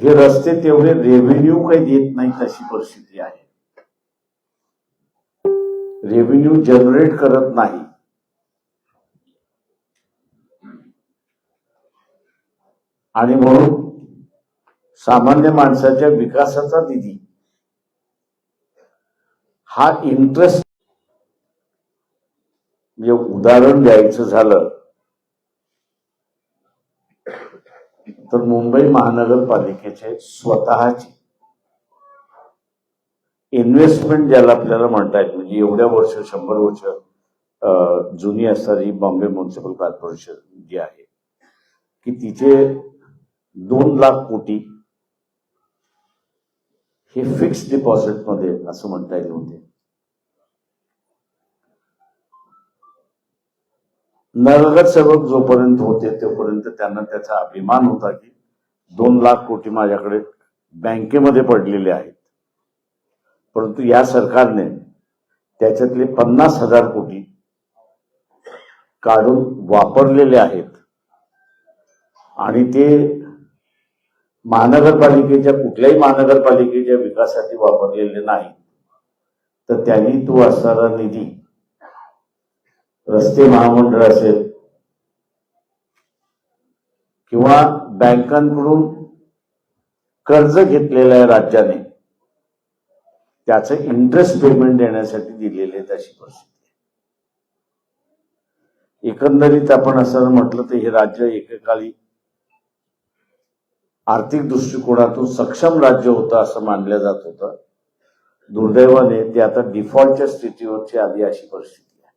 हे रस्ते तेवढे रेव्हेन्यू काही देत नाहीत अशी परिस्थिती आहे. रेव्हेन्यू जनरेट करत नाही. आणि म्हणून सामान्य माणसाच्या विकासाचा निधी हा इंटरेस्ट म्हणजे उदाहरण द्यायचं झालं तर मुंबई महानगरपालिकेचे स्वतःचे. इन्व्हेस्टमेंट ज्याला आपल्याला म्हणता येत म्हणजे एवढ्या वर्ष शंभर वर्ष जुनी असणारी बॉम्बे म्युन्सिपल कॉर्पोरेशन जी आहे की तिचे दोन लाख कोटी हे फिक्स डिपॉझिटमध्ये असं म्हणता येईल होते. नगरसेवक जोपर्यंत होते तोपर्यंत त्यांना त्याचा अभिमान होता की दोन लाख कोटी माझ्याकडे बँकेमध्ये पडलेले आहेत. परंतु या सरकारने त्याच्यातले पन्नास हजार कोटी काढून वापरलेले आहेत. आणि ते महानगरपालिकेच्या कुठल्याही महानगरपालिकेच्या विकासासाठी वापरलेले नाही तर त्यांनी तो असणारा निधी रस्ते महामंडळ असेल किंवा बँकांकडून कर्ज घेतलेलं आहे राज्याने त्याचं इंटरेस्ट पेमेंट देण्यासाठी दिलेले आहेत अशी परिस्थिती एकंदरीत आपण असं म्हटलं तर हे राज्य एकेकाळी आर्थिक दृष्टिकोनातून सक्षम राज्य होतं असं मानलं जात होतं. दुर्दैवाने ते आता डिफॉल्टच्या स्थितीवरची आली अशी परिस्थिती आहे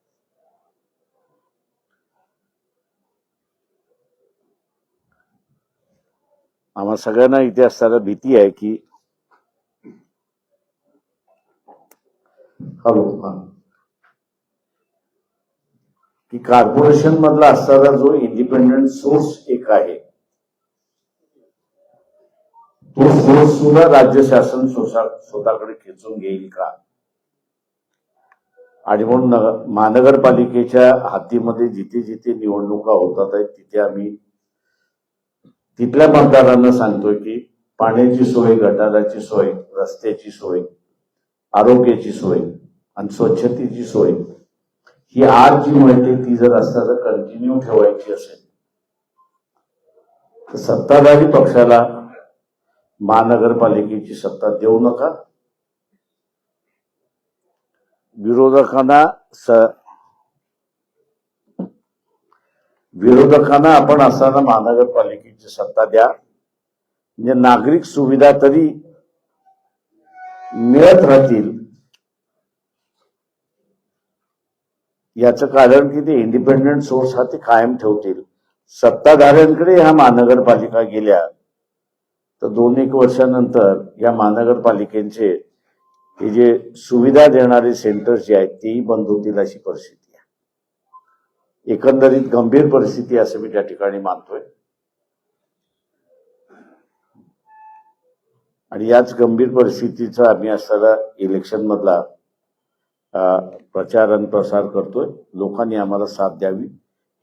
आम्हा सगळ्यांना इथे असताना भीती आहे की हॅलो की कॉर्पोरेशन मधला असणारा जो इंडिपेंडंट सोर्स एक आहे तो सोर्स सुद्धा राज्य शासन स्वतः- स्वतःकडे खेचून घेईल का? आणि म्हणून नगर- महानगरपालिकेच्या हद्दीमध्ये जिथे जिथे निवडणुका होतात आहेत तिथे आम्ही तिथल्या मतदारांना सांगतोय की पाण्याची सोय गटाराची सोय रस्त्याची सोय आरोग्याची सोय आणि स्वच्छतेची सोय ही आज जी मिळते ती जर असताना कंटिन्यू ठेवायची असेल तर सत्ताधारी पक्षाला महानगरपालिकेची सत्ता देऊ नका. विरोधकांना स विरोधकांना आपण असताना महानगरपालिकेची सत्ता द्या. म्हणजे नागरिक सुविधा तरी मिळत राहतील. याचं कारण की ते इंडिपेंडंट सोर्स हा ते कायम ठेवतील. सत्ताधाऱ्यांकडे ह्या महानगरपालिका गेल्या तर दोन एक वर्षानंतर या महानगरपालिकेचे हे जे सुविधा देणारे सेंटर्स जे आहेत तेही बंद होतील अशी परिस्थिती. एकंदरीत गंभीर परिस्थिती असं मी त्या ठिकाणी मानतोय. आणि याच गंभीर परिस्थितीचा आम्ही असताना इलेक्शन मधला प्रचार आणि प्रसार करतोय. लोकांनी आम्हाला साथ द्यावी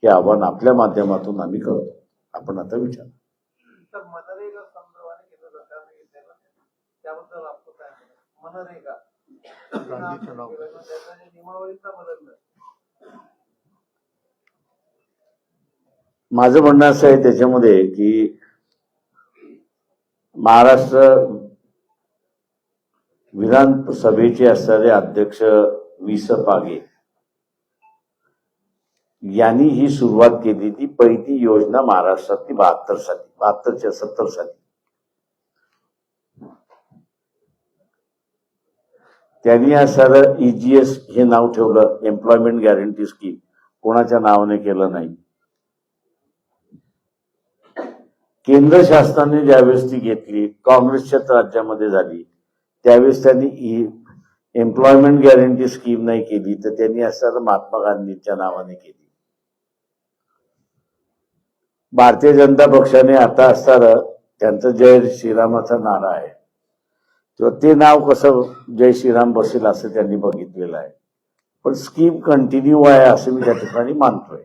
हे आव्हान आपल्या माध्यमातून आम्ही करतो. आपण आता विचार. तर मनरेगा संदर्भाने केंद्र सरकारने घेतलेलं त्याबद्दल आपलं काय म्हणणं? मनरेगा गांधीचं नाव. त्याचं जे नियमावलीचा बदललं माझं म्हणणं असं आहे त्याच्यामध्ये की महाराष्ट्र विधानसभेचे असणारे अध्यक्ष वि स पागे यांनी ही सुरुवात केली ती पहिली योजना महाराष्ट्रातली बहात्तर साली बहात्तरच्या सत्तर साली. त्यांनी असणारं ईजीएस हे नाव ठेवलं एम्प्लॉयमेंट गॅरंटी स्कीम कोणाच्या नावाने केलं नाही. केंद्र शासनाने ज्यावेळेस ती घेतली काँग्रेसच्या राज्यामध्ये झाली त्यावेळेस त्यांनी एम्प्लॉयमेंट गॅरंटी स्कीम नाही केली तर त्यांनी असं महात्मा गांधींच्या नावाने केली. भारतीय जनता पक्षाने आता असताना त्यांचं जय श्रीरामाचा नारा आहे. तर ते नाव कसं जय श्रीराम बसेल असं त्यांनी बघितलेलं आहे. पण स्कीम कंटिन्यू आहे असं मी त्या ठिकाणी मानतोय.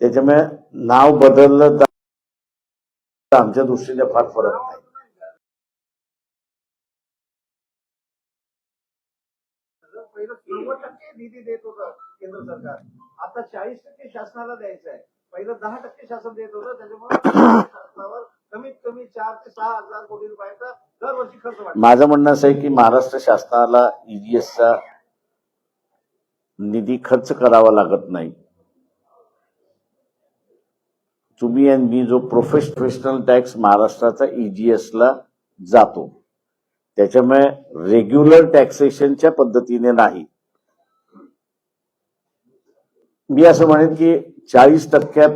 त्याच्यामुळे नाव बदललं आमच्या दृष्टीने फार फरक नाही निधी देत केंद्र सरकार. आता चाळीस टक्के शासनाला द्यायचं आहे. पहिलं दहा टक्के शासन देत होतं त्याच्यामुळे कमीत कमी चार ते सहा हजार कोटी रुपयाचा दरवर्षी खर्च माझं म्हणणं असं आहे की महाराष्ट्र शासनाला ईडीएसचा निधी खर्च करावा लागत नाही. तुम्ही आणि मी जो प्रोफेशनल टॅक्स महाराष्ट्राचा ईजीएसला ला जातो. त्याच्यामुळे रेग्युलर टॅक्सेशनच्या पद्धतीने नाही. मी असं म्हणेन की चाळीस टक्क्या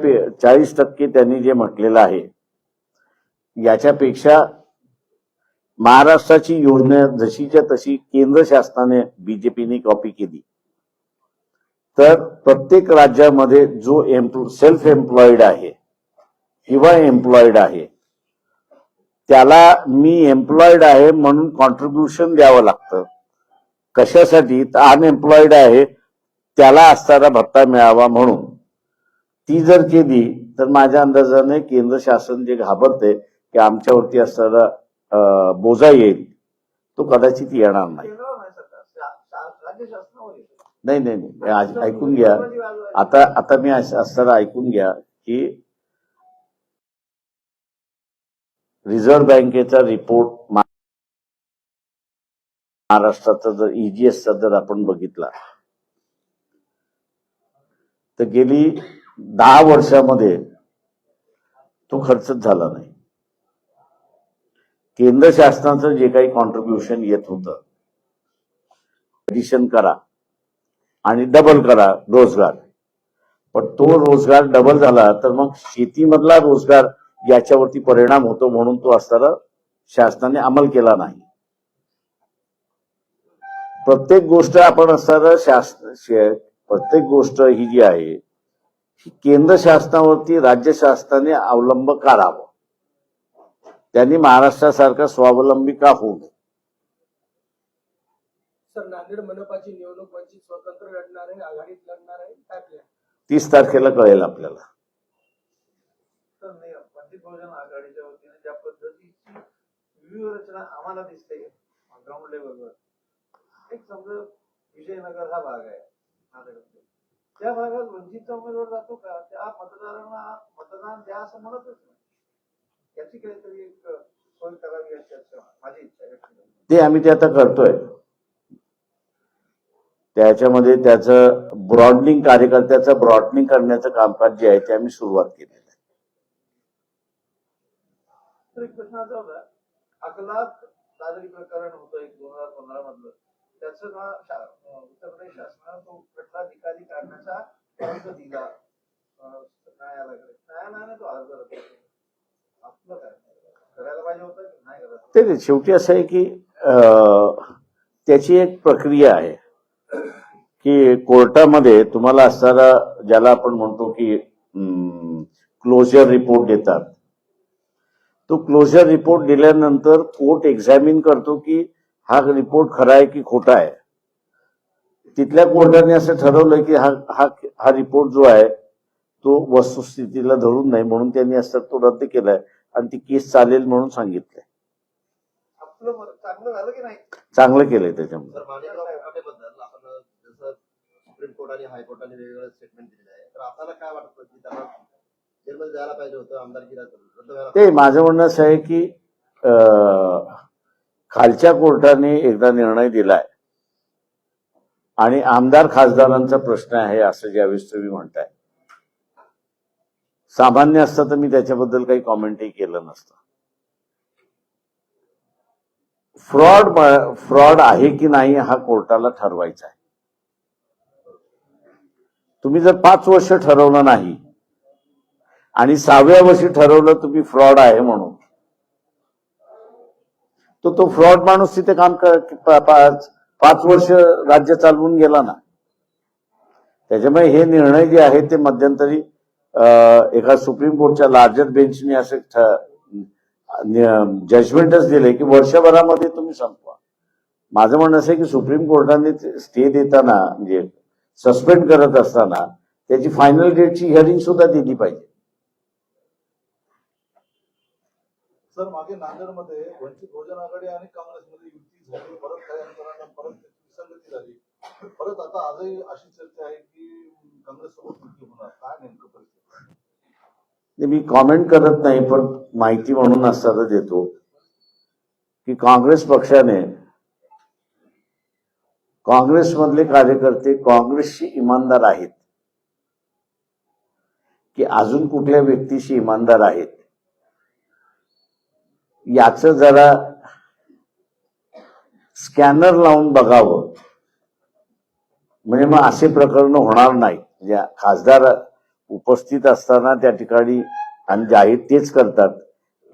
चाळीस टक्के त्यांनी जे म्हटलेलं आहे याच्यापेक्षा महाराष्ट्राची योजना जशीच्या तशी केंद्र शासनाने बीजेपीने कॉपी केली. तर प्रत्येक राज्यामध्ये जो एम्प्लॉ सेल्फ एम्प्लॉईड आहे किंवा एम्प्लॉईड आहे. त्याला मी एम्प्लॉईड आहे म्हणून कॉन्ट्रीब्युशन द्यावं लागतं. कशासाठी? तर अनएम्प्लॉईड आहे त्याला असणारा भत्ता मिळावा म्हणून. ती जर केली तर माझ्या अंदाजाने केंद्र शासन जे घाबरते की आमच्यावरती असणारा बोजा येईल तो कदाचित येणार नाही. नाही नाही नाही आज ऐकून घ्या. आता आता मी असणारा असताना ऐकून घ्या की रिझर्व्ह बँकेचा रिपोर्ट महाराष्ट्राचा जर ईजीएसचा जर आपण बघितला तर गेली दहा वर्षामध्ये तो खर्चच झाला नाही. केंद्र शासनाचं जे काही कॉन्ट्रीब्युशन येत होतं ऍडिशन करा आणि डबल करा रोजगार. पण तो रोजगार डबल झाला तर मग शेतीमधला रोजगार याच्यावरती परिणाम होतो म्हणून तो असताना शासनाने अंमल केला नाही. प्रत्येक गोष्ट आपण असताना शासन प्रत्येक गोष्ट ही जी आहे ही केंद्र शासनावरती राज्य शासनाने अवलंब करावं. त्यांनी महाराष्ट्रासारखा स्वावलंबी का होऊ नये. सर नांदेड मनपाची निवडणूक वंचित स्वतंत्र लढणार आहे आघाडीत लढणार आहे काय प्लॅन तीस तारखेला कळेल आपल्याला. बहुजन आघाडीच्या वतीने ज्या पद्धतीची व्यूहरचना आम्हाला दिसते ग्राउंड लेवलवर एक समजा विजयनगर हा भाग आहे नांदेडमध्ये. त्या भागात वंचितचा उमेदवार जातो का? त्या मतदारांना मतदान द्या असं म्हणतच नाही. याची काहीतरी एक सोय करावी अशी माझी इच्छा आहे. ते आम्ही ते आता करतोय. त्याच्यामध्ये त्याचं ब्रॉडनिंग कार्यकर्त्याचं ब्रॉडनिंग करण्याचं कामकाज जे आहे ते आम्ही सुरुवात केली आहे. तर एक प्रश्न असा होता अकलात दादरी प्रकरण होतं एक दोन हजार पंधरा मधलं. त्याचं ना शा- उत्तर प्रदेश शासनानं तो खटला निकाली काढण्याचा अर्ज दिला न्यायालयाकडे. न्यायालयाने तो अर्ज रद्द केला. आपलं काय? करायला पाहिजे होतं की नाही करायला ते शेवटी असं आहे की त्याची एक प्रक्रिया आहे की कोर्टामध्ये तुम्हाला असणारा ज्याला आपण म्हणतो की क्लोजर रिपोर्ट देतात तो क्लोजर रिपोर्ट दिल्यानंतर कोर्ट एक्झामिन करतो की हा रिपोर्ट खरा आहे की खोटा आहे. तिथल्या कोर्टाने असं ठरवलं की हा हा हा रिपोर्ट जो आहे तो वस्तुस्थितीला धरून नाही म्हणून त्यांनी असं तो रद्द केलाय आणि ती केस चालेल म्हणून सांगितलंय. आपलं मत चांगलं झालं की नाही? चांगलं केलंय त्याच्यामध्ये. ते माझं म्हणणं असं आहे की खालच्या कोर्टाने एकदा निर्णय दिलाय. आणि आमदार खासदारांचा प्रश्न आहे असं ज्यावेळेस तुम्ही म्हणताय. सामान्य असतं तर मी त्याच्याबद्दल काही कॉमेंटही केलं नसतं. फ्रॉड फ्रॉड आहे की नाही हा कोर्टाला ठरवायचा आहे. तुम्ही जर पाच वर्ष ठरवलं नाही आणि सहाव्या वर्षी ठरवलं तुम्ही फ्रॉड आहे म्हणून. तो तो फ्रॉड माणूस तिथे काम कर पाच पाच वर्ष राज्य चालवून गेला ना. त्याच्यामुळे हे निर्णय जे आहेत ते मध्यंतरी एका सुप्रीम कोर्टच्या लार्जर बेंचने असे जजमेंटच दिले की वर्षभरामध्ये तुम्ही संपवा. माझं म्हणणं असं आहे की सुप्रीम कोर्टाने स्टे देताना म्हणजे सस्पेंड करत असताना त्याची फायनल डेटची हिअरिंग सुद्धा दिली पाहिजे. सर मागे नांदेडमध्ये वंचित बहुजन आघाडी आणि काँग्रेसमध्ये युती झाली परत काही अंतरानं परत त्याची विसंगती झाली. परत आता आजही अशी चर्चा आहे की काँग्रेस सोबत युती होणार. काय नेमकं परिस्थिती? मी कॉमेंट करत नाही पण माहिती म्हणून असताना देतो की काँग्रेस पक्षाने काँग्रेसमधले कार्यकर्ते काँग्रेसशी इमानदार आहेत. की अजून कुठल्या व्यक्तीशी इमानदार आहेत? याच जरा स्कॅनर लावून बघावं. म्हणजे मग असे प्रकरण होणार नाही म्हणजे खासदार उपस्थित असताना त्या ठिकाणी आणि जाहीर तेच करतात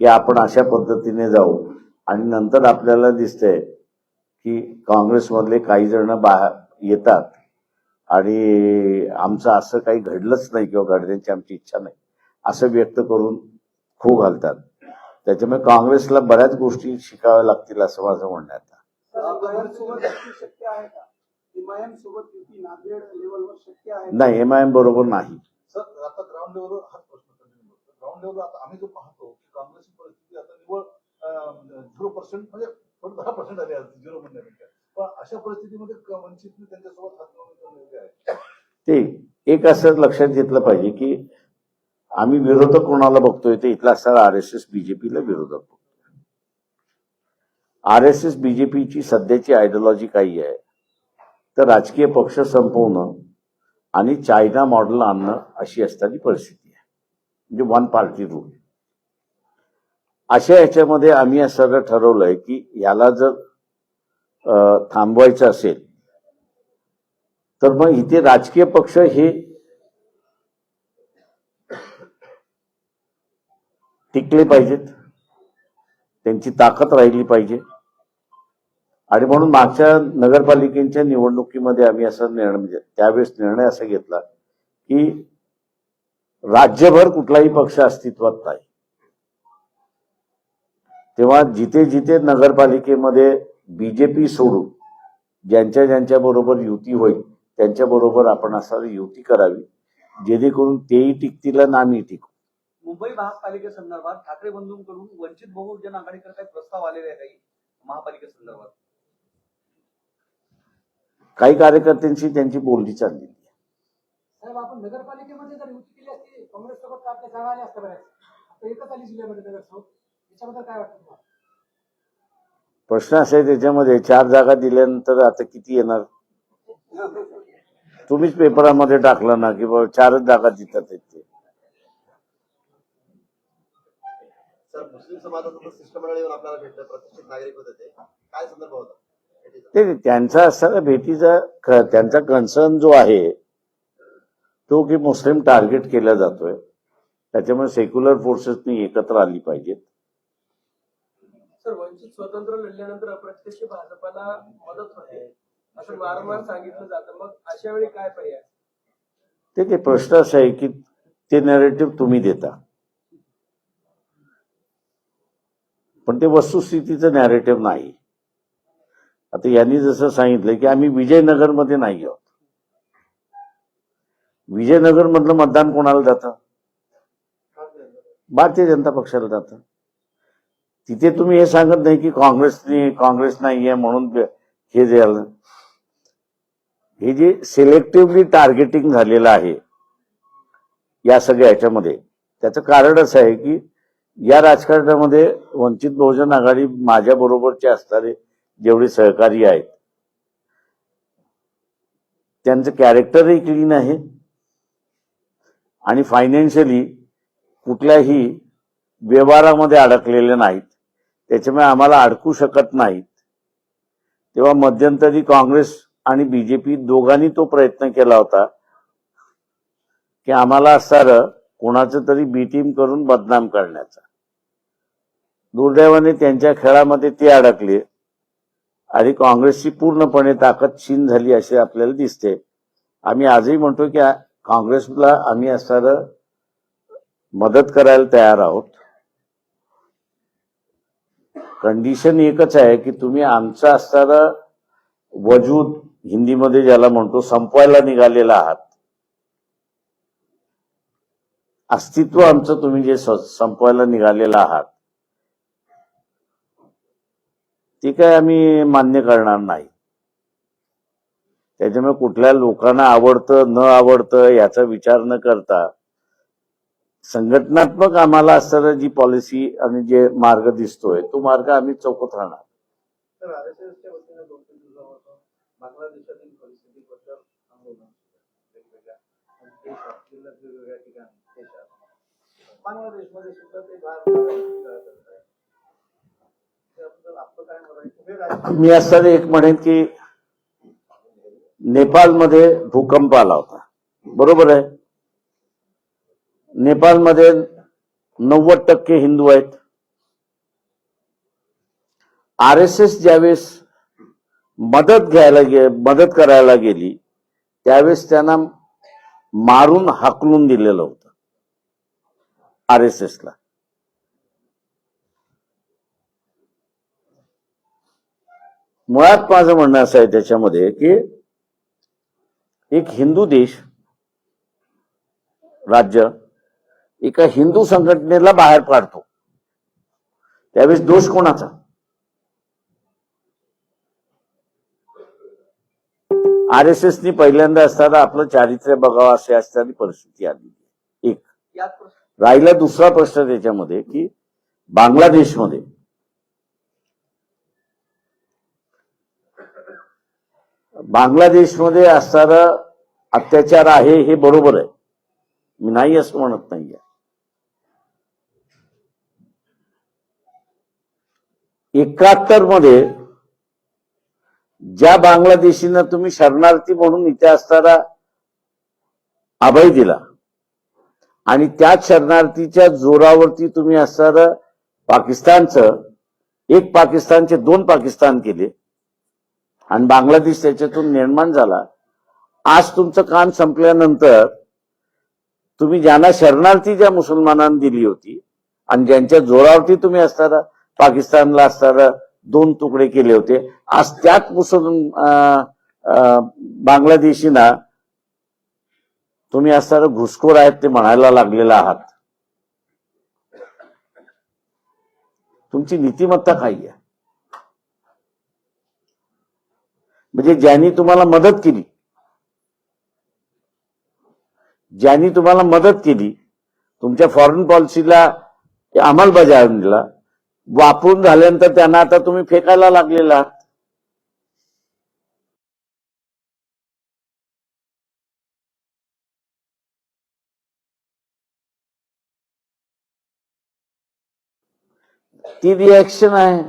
की आपण अशा पद्धतीने जाऊ. आणि नंतर आपल्याला दिसतंय की काँग्रेसमधले काही जण बाहेर येतात. आणि आमचं असं काही घडलंच नाही किंवा घडण्याची आमची इच्छा नाही असं व्यक्त करून खो घालतात. त्याच्यामुळे काँग्रेसला बऱ्याच गोष्टी शिकाव्या लागतील असं माझं म्हणणं आहे आता. एमआयएम सोबत युती शक्य आहे का? एमआयएम सोबत युती नांदेड लेवलवर शक्य आहे का? नाही एम आय एम बरोबर नाही. सर आता ग्राउंड लेवलवर हाच प्रश्न कंटिन्यू करतो. ग्राउंड लेवलवर आता आम्ही जो पाहतो की काँग्रेसची परिस्थिती आता निवड झिरो पर्सेंट म्हणजे थोडं दहा पर्सेंट आली झिरो म्हणण्यापेक्षा. पण अशा परिस्थितीमध्ये क- वंचितने त्यांच्यासोबत हात मिळवून उभे आहे ते एक असं लक्षात घेतलं पाहिजे की आम्ही विरोधक कोणाला बघतोय ते इथला असणारा आर एस एस बीजेपीला विरोधक बघतोय. आर एस एस बीजेपीची सध्याची आयडिओलॉजी काही आहे. तर राजकीय पक्ष संपवणं आणि चायना मॉडेल आणणं अशी असताना परिस्थिती आहे. म्हणजे वन पार्टी रूल अशा याच्यामध्ये आम्ही असं ठरवलंय की याला जर थांबवायचं असेल तर मग इथे राजकीय पक्ष हे टिकले पाहिजेत. त्यांची ताकद राहिली पाहिजे. आणि म्हणून मागच्या नगरपालिकेच्या निवडणुकीमध्ये आम्ही असा निर्णय म्हणजे त्यावेळेस निर्णय असा घेतला की राज्यभर कुठलाही पक्ष अस्तित्वात नाही. तेव्हा जिथे जिथे नगरपालिकेमध्ये बीजेपी सोडून ज्यांच्या ज्यांच्या बरोबर युती होईल त्यांच्या बरोबर आपण असा युती करावी जेणेकरून तेही टिकतील आणि आम्ही टिकू. मुंबई महापालिकेसंदर्भात ठाकरे बंधूंकडून वंचित बहुजन आघाडीकडे काही प्रस्ताव आलेले आहे काही महापालिकेसंदर्भात काही कार्यकर्त्यांशी त्यांची बोलणी चालली साहेब आपण नगरपालिकेमध्ये जर युती केली असती काँग्रेस सोबत आपल्या जागा आल्या असत्या बऱ्याच. आता एकच आली जिल्ह्यामध्ये नगरसोबत. याच्याबद्दल काय वाटतं तुम्हाला? प्रश्न असा आहे त्याच्यामध्ये चार जागा दिल्यानंतर आता किती येणार? तुम्हीच पेपरामध्ये टाकलं ना की बाबा चारच जागा देतात ते. सर मुस्लिम समाजाचं शिष्टमंडळ येऊन आपल्याला भेटलं प्रतिष्ठित नागरिक होते ते. काय संदर्भ होता? ते त्यांचा असताना भेटीचा त्यांचा कन्सर्न जो आहे तो की मुस्लिम टार्गेट केला जातोय. त्याच्यामुळे सेक्युलर फोर्सेसनी एकत्र आली पाहिजेत. सर वंचित स्वतंत्र लढल्यानंतर अप्रत्यक्ष भाजपाला मदत होते असं वारंवार सांगितलं जातं. मग अशा वेळी काय पर्याय? ते ते प्रश्न असा आहे की ते नरेटिव्ह तुम्ही देता. पण ते वस्तुस्थितीचं नॅरेटिव्ह नाही. आता यांनी जसं सांगितलं की आम्ही विजयनगरमध्ये नाही आहोत. विजयनगर मधलं मतदान कोणाला जातं? भारतीय जनता पक्षाला जातं. तिथे तुम्ही हे सांगत नाही की काँग्रेसने काँग्रेस नाहीये म्हणून हे द्यायला हे जे सिलेक्टिव्हली टार्गेटिंग झालेलं आहे या सगळ्या ह्याच्यामध्ये त्याचं कारण असं आहे की या राजकारणामध्ये वंचित बहुजन आघाडी माझ्या बरोबरचे असणारे जेवढे सहकारी आहेत त्यांचं कॅरेक्टरही क्लीन आहे. आणि फायनान्शियली कुठल्याही व्यवहारामध्ये अडकलेले नाहीत. त्याच्यामुळे आम्हाला अडकू शकत नाहीत. तेव्हा मध्यंतरी काँग्रेस आणि बीजेपी दोघांनी तो प्रयत्न केला होता की आम्हाला असणारं कोणाचं तरी बी टीम करून बदनाम करण्याचा. दुर्दैवाने त्यांच्या खेळामध्ये ते अडकले. आणि काँग्रेसची पूर्णपणे ताकद क्षीण झाली असे आपल्याला दिसते. आम्ही आजही म्हणतो की काँग्रेसला आम्ही असणारं मदत करायला तयार आहोत. कंडिशन एकच आहे की तुम्ही आमचं असणारं वजूद हिंदीमध्ये ज्याला म्हणतो संपवायला निघालेला आहात. अस्तित्व आमचं तुम्ही जे संपवायला निघालेलं आहात. ती काय आम्ही मान्य करणार नाही. त्याच्यामुळे कुठल्या लोकांना आवडतं न आवडतं याचा विचार न करता संघटनात्मक आम्हाला असताना जी पॉलिसी आणि जे मार्ग दिसतोय तो मार्ग आम्ही चौकत राहणार. बांगलादेशमध्ये सुद्धा ते भारत करत आहे त्याबद्दल आपलं काय मत आहे तुम्ही राजकीय मी असं एक म्हणेन की नेपाळमध्ये भूकंप आला होता. बरोबर आहे? नेपाळमध्ये नव्वद टक्के हिंदू आहेत. आर एस एस ज्यावेळेस मदत घ्यायला गे मदत करायला गेली त्यावेळेस त्यांना मारून हाकलून दिलेलं होतं. आर एस एसला मुळात माझं म्हणणं असं आहे त्याच्यामध्ये की एक हिंदू देश राज्य एका हिंदू संघटनेला बाहेर काढतो. त्यावेळेस दोष कोणाचा? आर एस एसनी पहिल्यांदा असताना आपलं चारित्र्य बघावं असे असताना परिस्थिती आली एक. राहिला दुसरा प्रश्न त्याच्यामध्ये की बांगलादेशमध्ये बांगलादेशमध्ये असणारं अत्याचार आहे हे बरोबर आहे. मी नाही असं म्हणत नाहीये. एकाहत्तरमध्ये ज्या बांगलादेशीनं तुम्ही शरणार्थी म्हणून इथे असताना अभय दिला आणि त्याच शरणार्थीच्या जोरावरती तुम्ही असणारं पाकिस्तानचं एक पाकिस्तानचे दोन पाकिस्तान केले आणि बांगलादेश त्याच्यातून निर्माण झाला. आज तुमचं काम संपल्यानंतर तुम्ही ज्यांना शरणार्थी ज्या मुसलमानांना दिली होती आणि ज्यांच्या जोरावरती तुम्ही असताना पाकिस्तानला असताना दोन तुकडे केले होते आज त्याच मुसलमान बांगलादेशी ना तुम्ही असताना घुसखोर आहेत ते म्हणायला लागलेला आहात. तुमची नीतिमत्ता काही आहे. म्हणजे ज्यांनी तुम्हाला मदत केली ज्यांनी तुम्हाला मदत केली तुमच्या फॉरेन पॉलिसीला अंमलबजावणीला वापरून झाल्यानंतर त्यांना आता तुम्ही फेकायला लागलेला आहात. ती रिॲक्शन आहे.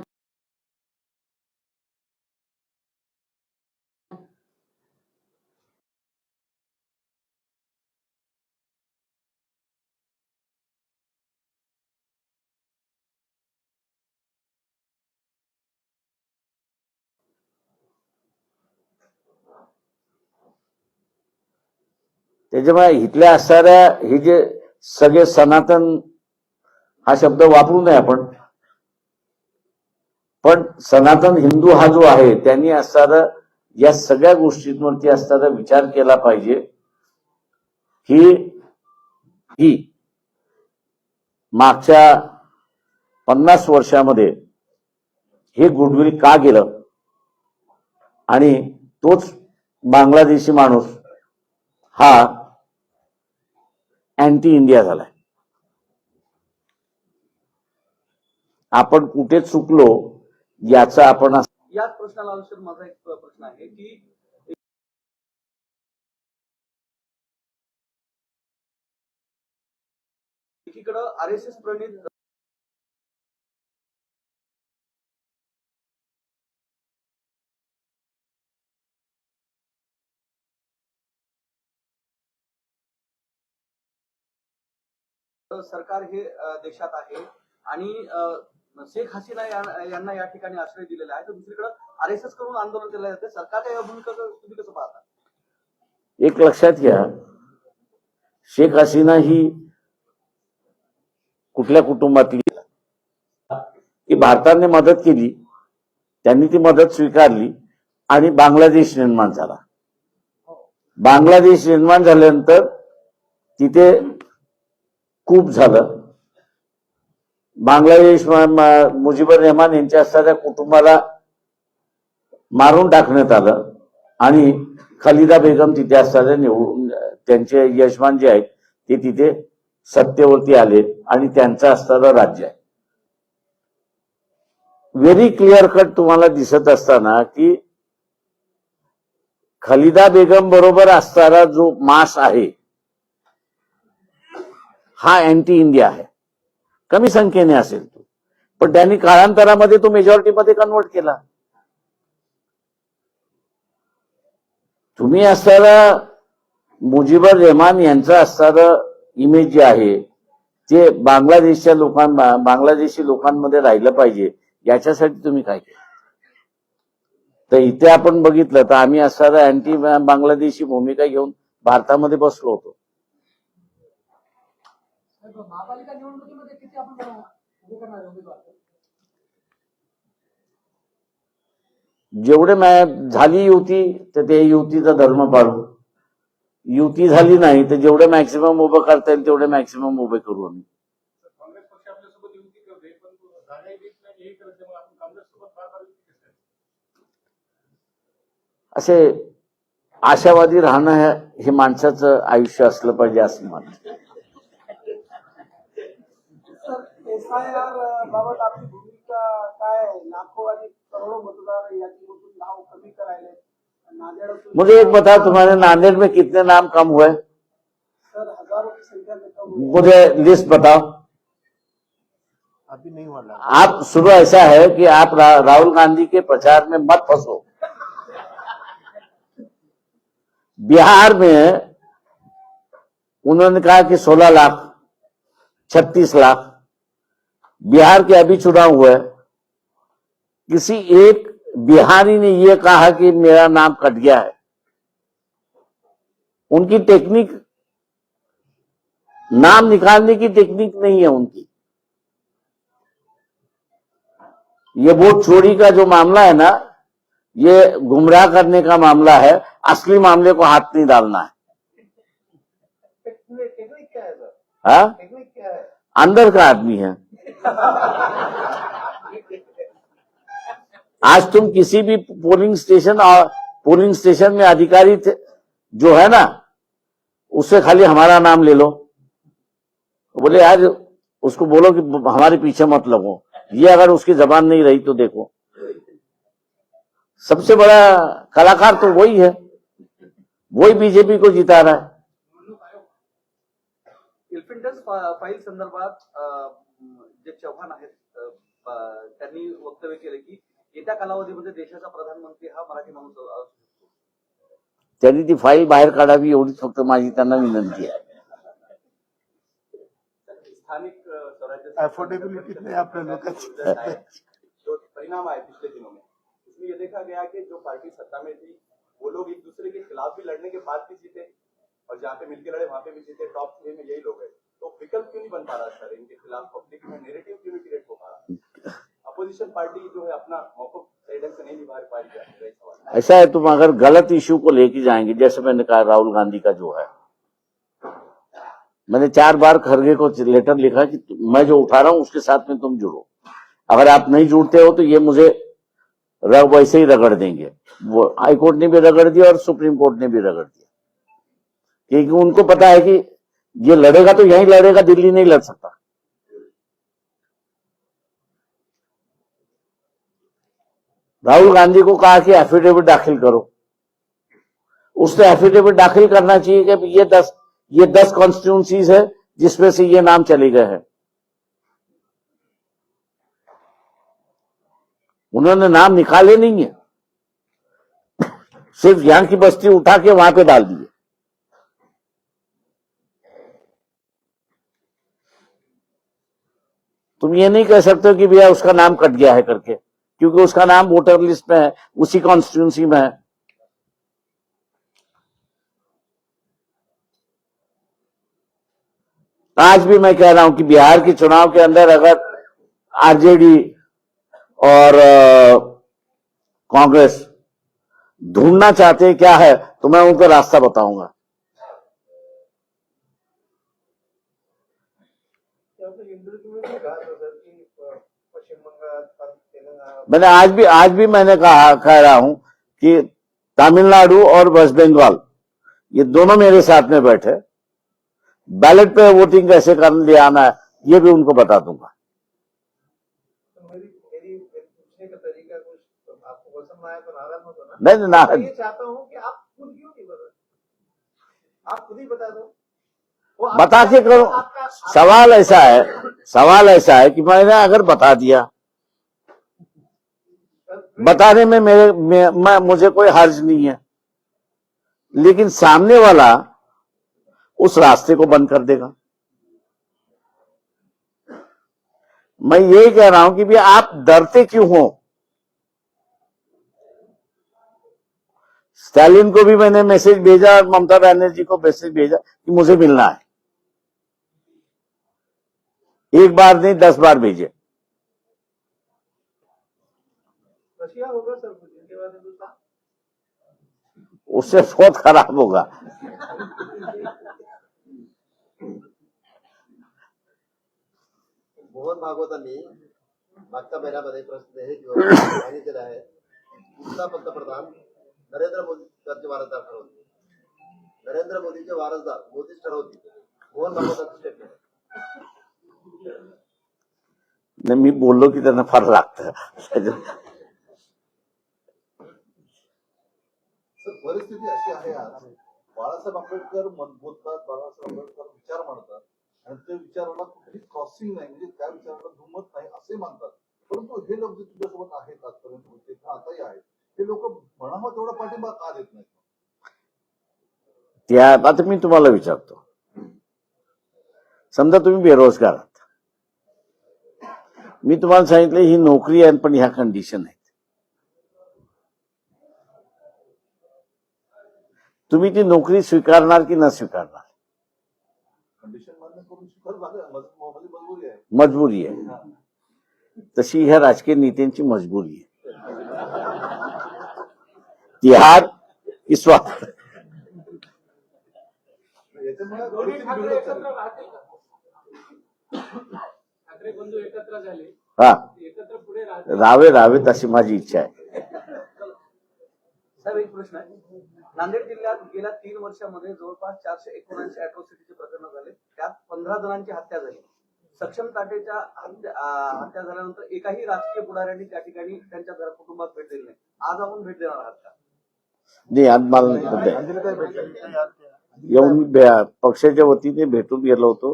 त्याच्यामुळे इथल्या असणाऱ्या हे जे सगळे सनातन हा शब्द वापरू नये आपण. पण सनातन हिंदू हा जो आहे त्यांनी असणारा या सगळ्या गोष्टींवरती असणारा विचार केला पाहिजे. ही ही मागच्या पन्नास वर्षामध्ये हे गुडविल का गेलं? आणि तोच बांगलादेशी माणूस हा अँटी इंडिया झालाय. आपण कुठे चुकलो याचा आपण याच प्रश्नाला अनुसरून माझा एक प्रश्न आहे की एकीकडं आर एस एस प्रणित सरकार हे देशात आहे. आणि शेख हसीना यांना या ठिकाणी आश्रय दिलेला आहे. तर दुसरीकडे आर एस एस करून आंदोलन केलं जाते. सरकारच्या या भूमिका तुम्ही कसं पाहता? एक लक्षात घ्या. शेख हसीना ही कुठल्या कुटुंबातली? की भारताने मदत केली. त्यांनी ती मदत स्वीकारली. आणि बांगलादेश निर्माण झाला. बांगलादेश निर्माण झाल्यानंतर तिथे खूप झालं. बांगलादेश मुजीबुर रहमान यांच्या असणाऱ्या कुटुंबाला मारून टाकण्यात आलं आणि खलिदा बेगम तिथे असताना निवडून त्यांचे यजमान जे आहेत ते तिथे सत्तेवरती आले आणि त्यांचं असणारं राज्य आहे. व्हेरी क्लिअर कट तुम्हाला दिसत असताना की खलिदा बेगम बरोबर असणारा जो मास आहे हा अँटी इंडिया आहे. कमी संख्येने असेल तो. पण त्यांनी काळांतरामध्ये तो मेजॉरिटीमध्ये कन्वर्ट केला. तुम्ही असणारा मुजीबर रेहमान यांचं असणारं इमेज जे आहे ते बांगलादेशच्या लोकां बांगलादेशी लोकांमध्ये राहिलं पाहिजे याच्यासाठी तुम्ही काय केलं? तर इथे आपण बघितलं तर आम्ही असणारा अँटी बांगलादेशी भूमिका घेऊन भारतामध्ये बसलो होतो. महापालिका निवडणुकीमध्ये किती आपण उभे करणार आहे उमेदवार? जेवढे मॅ झाली युती तर ते युतीचा धर्म पाळू. युती झाली नाही तर जेवढे मॅक्सिमम उभं करता येईल तेवढे मॅक्सिमम उभे करू आम्ही. हे? असे आशावादी राहणं हे- हे माणसाचं आयुष्य असलं पाहिजे असं मानतो बाबत आपली भूमिका काय? लाखो आणि करोडो मतदार यादीमधून नाव कमी करायले. मुझे एक बता तुम्हारे नांदेड़ में कितने नाम कम हुए? सर हज़ारों की संख्या में कम मुझे लिस्ट बताओ। अभी नहीं हुआ आप शुरू ऐसा है कि आप रा, राहुल गांधी के प्रचार में मत फंसो। बिहार में उन्होंने कहा कि 16 लाख 36 लाख। बिहार के अभी चुनाव हुए किसी एक बिहारी ने यह कहा कि मेरा नाम कट गया है। उनकी टेक्निक नाम निकालने की टेक्निक नहीं है उनकी। ये वोट चोरी का जो मामला है ना ये गुमराह करने का मामला है असली मामले को हाथ नहीं डालना है। है हाँ? है? अंदर का आदमी है। आज तुम किसी भी पोलिंग स्टेशन और पोलिंग स्टेशन में अधिकारी थे, जो है ना, उससे खाली हमारा नाम ले लो। बोले, यार, उसको बोलो कि हमारे पीछे मत लगो। ये अगर उसकी जबान नहीं रही तो देखो। सबसे बड़ा कलाकार तो वही है। वही बीजेपी को जिता रहा है। संदर्भात जे चव्हाण आहेत त्यांनी वक्तव्य केलं की येत्या कालावधीमध्ये देशाचा प्रधानमंत्री हा मराठी माणूस असू शकतो. त्यांनी ती फाईल बाहेर काढावी एवढीच फक्त माझी त्यांना विनंती आहे. स्थानिक स्वराज्य नहीं जो परिणाम आए पिछले दिनों में इसमें ये देखा गया कि जो पार्टी सत्ता में थी वो लोग एक दूसरे के खिलाफ भी लड़ने के बाद भी जीते और जहाँ पे मिलके लड़े वहां पे भी जीते टॉप थ्री में यही लोग हैं। तो विकल्प क्यों नहीं बन पा रहा सर? इनके खिलाफ पब्लिक में नेरेटिव क्यों नहीं क्रिएट हो पा रहा अपोजिशन पार्टी जो है अपना मौका। ऐसा है। तुम अगर गलत इश्यू को लेके जाएँगे, जैसे मैंने कहा राहुल गांधी का जो है। मैंने चार बार खरगे को लेटर लिखा कि मैं जो उठा रहा हूँ, उसके साथ में तुम जुड़ो। अगर आप नहीं जुड़ते हो तो ये मुझे वैसे ही रगड़ देंगे। वो हाई कोर्ट ने भी रगड़ दिया और सुप्रीम कोर्ट ने भी रगड़ दिया। क्योंकि उनको पता है कि ये लड़ेगा तो यहीं लड़ेगा, दिल्ली नहीं लड़ सकता। राहुल गांधी को कहा कि एफिडेविट दाखिल करो। उसने एफिडेविट दाखिल करना चाहिए कि ये दस ये दस कॉन्स्टिट्यूंसीज है जिसमें से ये नाम चले गए हैं। उन्होंने नाम निकाले नहीं है। सिर्फ़ यहाँ की बस्ती उठा के वहाँ पे डाल दिए। तुम ये नहीं कह सकते कि भैया उसका नाम कट गया है करके, क्योंकि उसका नाम वोटर लिस्ट में है, उसी कॉन्स्टिट्यूंसी में है। आज भी मैं कह रहा हूँ कि बिहार के चुनाव के अंदर अगर आरजेडी और कांग्रेस ढूंढना चाहते हैं क्या है तो मैं उनको रास्ता बताऊँगा इंटरव्यू में भी कहा था सर कि अ, पश्चिम बंगाल तेलंगाना मैंने आज भी आज भी मैंने कहा कह रहा हूँ कि तमिलनाडु और वेस्ट बंगाल ये दोनों मेरे साथ में बैठे बैलेट पे वोटिंग कैसे कर ले आना है ये भी उनको बता दूँगा। तो तो तो नहीं ना चाहता हूँ कि आप खुद क्यों नहीं बता आप खुद ही बता दो। बता के करो। सवाल ऐसा है सवाल ऐसा है कि मैंने अगर बता दिया बताने में मेरे में, मैं मुझे कोई हर्ज नहीं है। लेकिन सामने वाला उस रास्ते को बंद कर देगा। मैं यही कह रहा हूँ कि भी आप डरते क्यों हो? स्टालिन को भी मैंने मैसेज भेजा और ममता बनर्जी को मैसेज भेजा कि मुझे मिलना है। एक बार नहीं दस बार भेजे। उससे बहुत खराब होगा। मोहन भागवतांनी मागच्या महिन्यामध्ये प्रश्न हे सांगितलेलं आहे पुढचा पंतप्रधान नरेंद्र मोदी त्यांचे वारसदार ठरवतील नरेंद्र मोदीचे वारसदार मोदीच ठरवतील मोहन भागवतांचं स्टेटमेंट नाही मी बोललो की त्यांना फार लागतं तर परिस्थिती अशी आहे आज. बाळासाहेब आंबेडकर मत बोलतात बाळासाहेब आंबेडकर विचार मांडतात. आणि ते विचाराला कुठेही क्रॉसिंग नाही. म्हणजे त्या विचाराला दुमत नाही असे मानतात. परंतु हे लोक जे तुझ्यासोबत आहेत आजपर्यंत होते आताही आहेत. हे लोक म्हणावं तेवढा पाठिंबा का देत नाहीत? त्या आता मी तुम्हाला विचारतो. समजा तुम्ही बेरोजगार आहात. मी तुम्हाला सांगितलं ही नोकरी आहे पण ह्या कंडिशन आहे. तुम्ही ती नोकरी स्वीकारणार की न स्वीकारणार? मजबुरी आहे. मजबुरी आहे. तशी ह्या राजकीय नेत्यांची मजबुरी आहे. तिहार की स्वार्थ? हा. एकत्र पुढे राहतील. राहावे राहावेत अशी माझी इच्छा आहे. साहेब एक प्रश्न आहे. नांदेड जिल्ह्यात गेल्या तीन वर्षामध्ये जवळपास चारशे एकोणऐंशी अॅट्रॉसिटीचे प्रकरण झाले. त्यात पंधरा जणांची हत्या झाली. सक्षम ताटेच्या हत्या झाल्यानंतर एकाही राजकीय पुढाऱ्यांनी त्या ठिकाणी त्यांच्या घर कुटुंबात भेट दिली नाही. आज आपण भेट देणार आहात का? नाही आज मला. येऊन भे- पक्षाच्या वतीने भेटून गेलो होतो.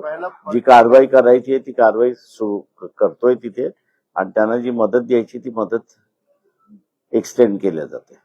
जी कारवाई करायची आहे ती कारवाई सुरू क- करतोय तिथे. आणि त्यांना जी मदत द्यायची ती मदत एक्सटेंड केल्या जाते.